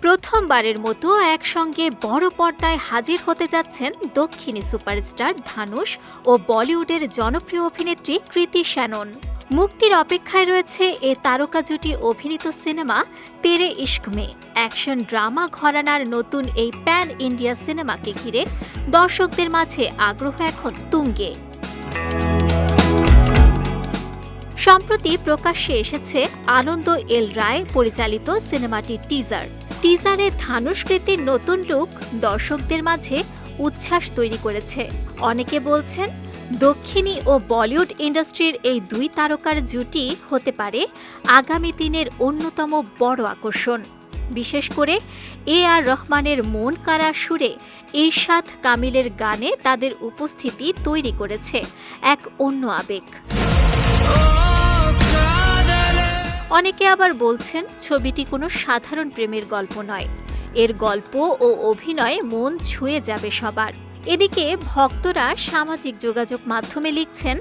প্রথমবারের মতো একসঙ্গে বড় পর্দায় হাজির হতে যাচ্ছেন দক্ষিণী সুপারস্টার ধানুষ ও বলিউডের জনপ্রিয় অভিনেত্রী কৃতি শ্যানন। মুক্তির অপেক্ষায় রয়েছে এ তারকা জুটি অভিনীত সিনেমা তেরে ইশক মে। অ্যাকশন ড্রামা ঘরানার নতুন এই প্যান ইন্ডিয়া সিনেমাকে ঘিরে দর্শকদের মাঝে আগ্রহ এখন তুঙ্গে। সম্প্রতি প্রকাশ্যে এসেছে আনন্দ এল রায় পরিচালিত সিনেমাটির টিজার টিজারে ধানুষ্কৃতির নতুন লুক দর্শকদের মাঝে উচ্ছ্বাস তৈরি করেছে। অনেকে বলছেন, দক্ষিণী ও বলিউড ইন্ডাস্ট্রির এই দুই তারকার জুটি হতে পারে আগামী দিনের অন্যতম বড় আকর্ষণ। বিশেষ করে এ আর রহমানের মন কারা সুরে ইরশাদ কামিলের গানে তাদের উপস্থিতি তৈরি করেছে এক অন্য আবেগ। অনেকে আবার বলছেন, ছবিটি কোনো সাধারণ প্রেমের গল্প নয়। এর গল্প ও অভিনয় মন ছুঁয়ে যাবে সবার। এদিকে ভক্তরা সামাজিক যোগাযোগ মাধ্যমে লিখছেন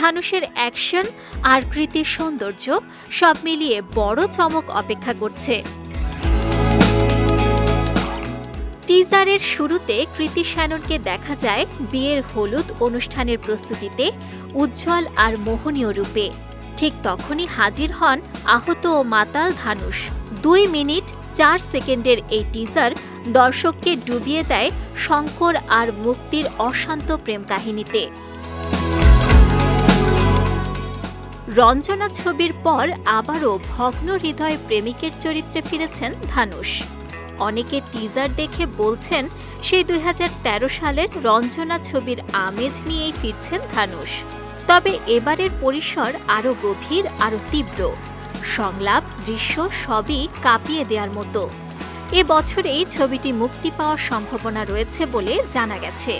ধানুষের অ্যাকশন আর কৃতির সৌন্দর্য সব মিলিয়ে বড় চমক অপেক্ষা করছে। টিজারের শুরুতে কৃতি শ্যাননকে দেখা যায় বিয়ের হলুদ অনুষ্ঠানের প্রস্তুতিতে, উজ্জ্বল আর মোহনীয় রূপে। ঠিক তখনই হাজির হন আহত মাতাল ধানুষ দুই মিনিট চার সেকেন্ডের এই টিজার দর্শককে ডুবিয়ে দেয় শঙ্কর আর মুক্তির অশান্ত প্রেম কাহিনীতে। রঞ্জনা ছবির পর আবারও ভগ্ন হৃদয় প্রেমিকের চরিত্রে ফিরেছেন ধানুষ অনেকে টিজার দেখে বলছেন, সেই দুই হাজার তেরো সালের রঞ্জনা ছবির আমেজ নিয়েই ফিরছেন ধানুষ তবে এবারের পরিসর আরও গভীর, আরও তীব্র। সংলাপ, দৃশ্য সবই কাঁপিয়ে দেওয়ার মতো। এ বছরেই ছবিটি মুক্তি পাওয়ার সম্ভাবনা রয়েছে বলে জানা গেছে।